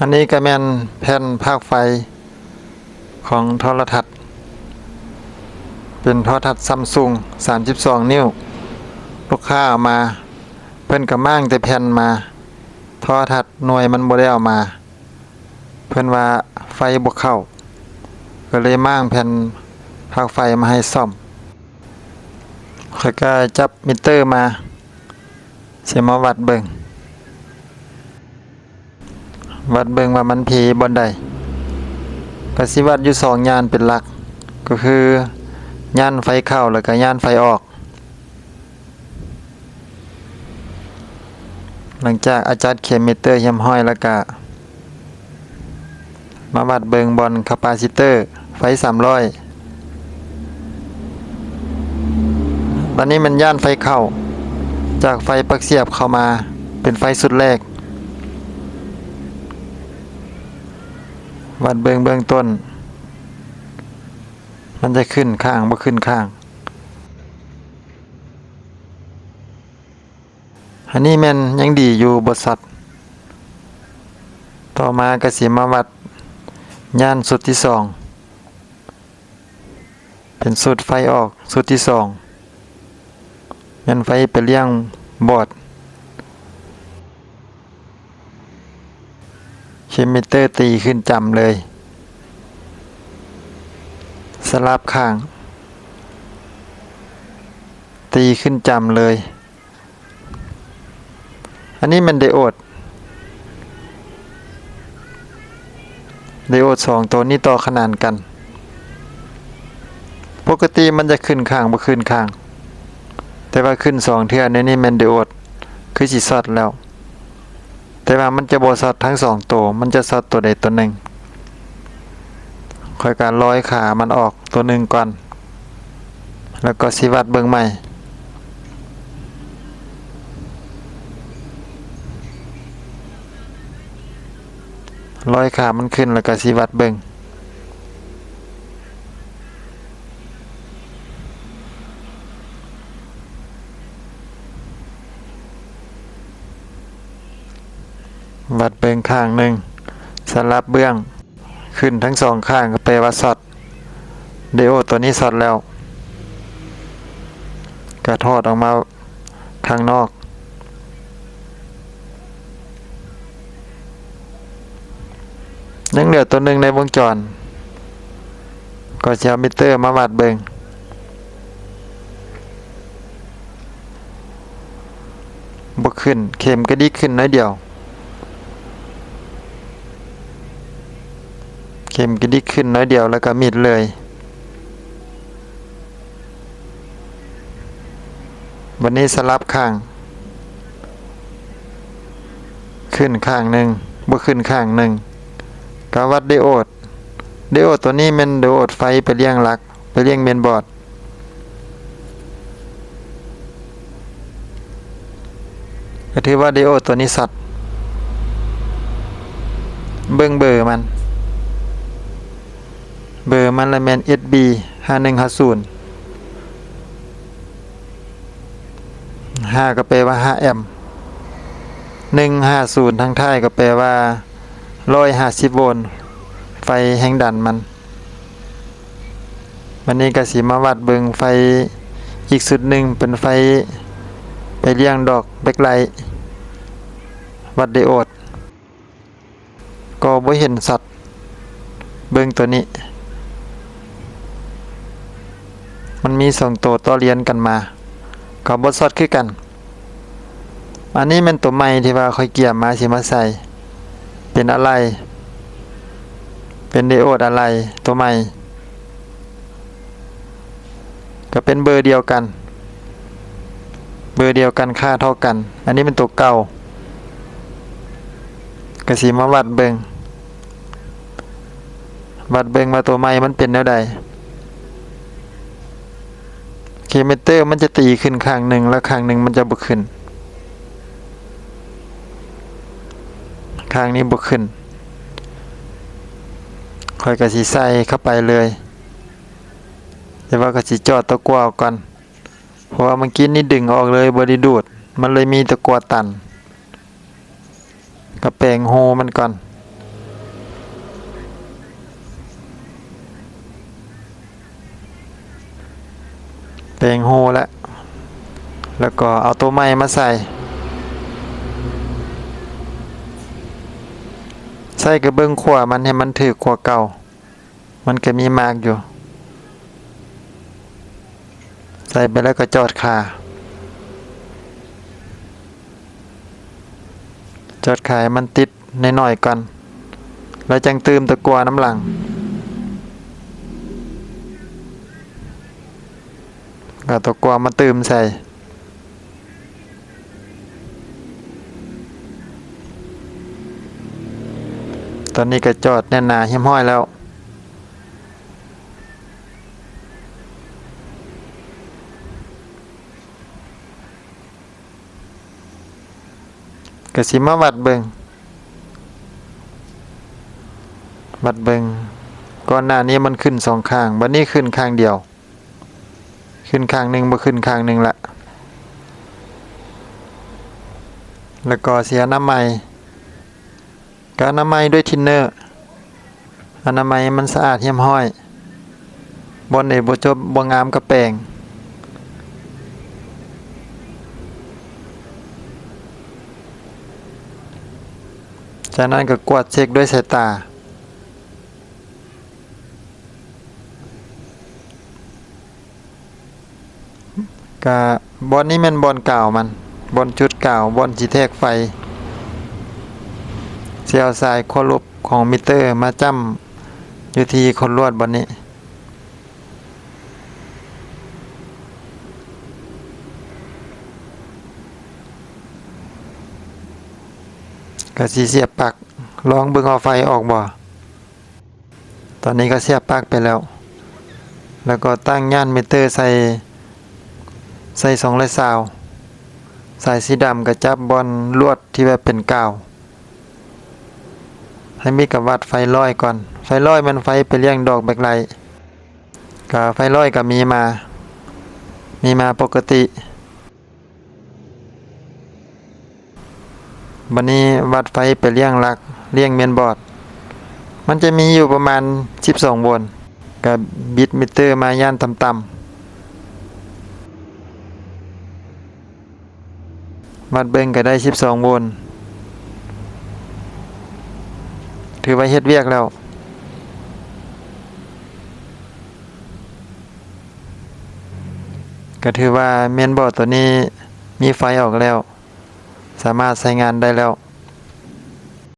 อันนี้ก็แมนแผ่นภาคไฟของโทรทัศน์ เป็นโทรทัศน์ซัมซุง32 นิ้ว ลูกค้าเอามา เพิ่นก็มั่างแต่แผ่นมาโทรทัศน์หน่วยมันบ่ได้เอามา เพิ่นว่าไฟบ่เข้า ก็เลยมั่างแผ่นภาคไฟมาให้ซ่อมข้อยก็จับมิเตอร์มาสิมาวัดเบิ่ง วัดเบิงว่ามันผีบนใดก็สิวัดอยู่สองยานเป็นหลัก ก็คือย่านไฟเข้าแล้วก็ย่านไฟออก หลังจากอาจารย์เข็มมิเตอร์เฮียมห้อยแล้วก็มาวัดเบิงบอลคาปาซิเตอร์ ไฟ300ตอนนี้มันย่านไฟเข้า จากไฟปักเสียบเข้ามาเป็นไฟสุดแรก วัดเบิงเบื้องต้น มันจะขึ้นข้างบ่ขึ้นข้าง อันนี้แม่นยังดีอยู่บทสัตว์ต่อมากสิมาวัดย่านสุดที่สอง เป็นสุดไฟออกสุดที่สองย่านไฟไปเลี้ยงบอด เคมิเตอร์ตีขึ้นจำเลย สลับข้าง ตีขึ้นจำเลย อันนี้มันไดโอด ไดโอดสองตัวนี้ต่อขนานกัน ปกติมันจะขึ้นข้างบ่ขึ้นข้าง แต่ว่าขึ้นสองเทื่อในนี้มันไดโอด คือสิสอดแล้ว แต่ว่ามันจะบ่สอดทั้งสองตัว มันจะสอดตัวใดตัวหนึ่งคอยการร้อยขามันออกตัวหนึ่งก่อน แล้วก็สิวัดเบิ่งใหม่ ร้อยขามันขึ้นแล้วก็สิวัดเบิ่งวัดเบิ่ง ข้างหนึ่งสลับเบื้อง ขึ้นทั้งสองข้างก็แปลว่าสอดเดโอตัวนี้สอดแล้วกระทอดออกมาข้างนอก ยังเหลือตัวหนึ่งในวงจร ก็จะเอามิเตอร์มาวัดเบิงบวกขึ้นเข็มก็ดีขึ้นน้อยเดียว ข็มก็ดีขึ้นน้อยเดียวแล้วก็มิดเลย วันนี้สลับข้าง ขึ้นข้างหนึ่งบวขึ้นข้างหนึ่งกาวัดไดโอดไดโอดตัวนี้เป็นไดโอดไฟไปเลี้ยงหลัก ไปเลี้ยงเมนบอร์ดก็ถือว่าไดโอดตัวนี้สัตว์เบิ่งเบอร์มัน เบอร์มันละแมน SB 5150 5ก็แปลว่า5แอมป์150ทางท้ายก็แปลว่าร้อยห้าสิบโวลต์ไฟแห่งดันมันวันนี้ก็สีมาวัดเบิงไฟอีกสุดหนึ่งเป็นไฟไปเลี้ยงดอกแบกไลท์วัดไดโอด ก็บ่เห็นสัตว์ เบิงตัวนี้ มันมีสองตัวต่อเรียนกันมาก็บ่สอดคือกัน อันนี้มันตัวใหม่ที่ว่าค่อยเกี่ยมมาสิมาใส่ เป็นอะไร เป็นไดโอดอะไรตัวใหม่ ก็เป็นเบอร์เดียวกัน เบอร์เดียวกันค่าเท่ากัน อันนี้เป็นตัวเก่ากระสีมาวัดเบิงวัดเบิงว่าตัวใหม่มันเป็นแนวใด เคเมเตอร์มันจะตีขึ้นข้างหนึ่งแล้วข้างหนึ่งมันจะบุขึ้น ข้างนี้บกขึ้นคอยกระสีใส่เข้าไปเลยแต่ว่ากระสีจอดตะกัวก่อนเพราะว่าเมื่อกี้นี่ดึงออกเลยบริดูด มันเลยมีตะกัวตันกระแปลงโฮมันก่อน แปลงโฮแล้วแล้วก็เอาตัวใหม่มาใส่ ใส่กระเบื้องขวามันให้มันถือกว่าเก่า มันก็มีมากอยู่ ใส่ไปแล้วก็จอดขา จอดขายมันติดในหน่อยก่อน แล้วจังตืมตะกัวน้ำหลัง ก็ตะกัวมาตืมใส่ตอนนี้ก็จอดแน่นหนาหิ้มห้อยแล้วก็สิมาวัดเบิงวัดเบิงก่อนหน้านี้มันขึ้นสองข้างบัดนี้ขึ้นข้างเดียว ขึ้นข้างหนึ่งบ่ขึ้นข้างหนึ่งละ แล้วก็เสียน้ำใหม่ก็น้ำใหม่ด้วยทินเนอร์อนามัยมันสะอาดเหี่ยมห้อย บนเอกบจบบงามกระแปงจากนั้นก็กวาดเช็คด้วยสายตา กะบอลนี้มันบอลเก่ามันบอลจุดเก่าบอลจีแทกไฟเสียวสายคนลบของมิเตอร์มาจ้ำอยู่ที่คนลวดบอลนี้ก็สีเสียบปลักลองเบิ่งเอาไฟออกบ่ตอนนี้ก็เสียบปลักไปแล้ว แล้วก็ตั้งย่านมิเตอร์ใส่ ใส่สองร้อยสาว สายสีดำก็จับบอลลวดที่แบบเป็นกาวให้มีกับวัดไฟลอยก่อน ไฟลอยมันไฟไปเลี้ยงดอกแบกไลท์ก็ไฟลอยก็มีมา มีมาปกติบันนี้วัดไฟไปเลี้ยงหลักเลี้ยงเมนบอร์ด มันจะมีอยู่ประมาณ 12โวลต์กับบิตมิเตอร์มาย่านต่ำๆ วัดเบิ่งก็ได้12โวลต์ถือว่าเฮ็ดเวียกแล้วก็ถือว่าเมนบอร์ดตัวนี้มีไฟออกแล้ว สามารถใช้งานได้แล้ว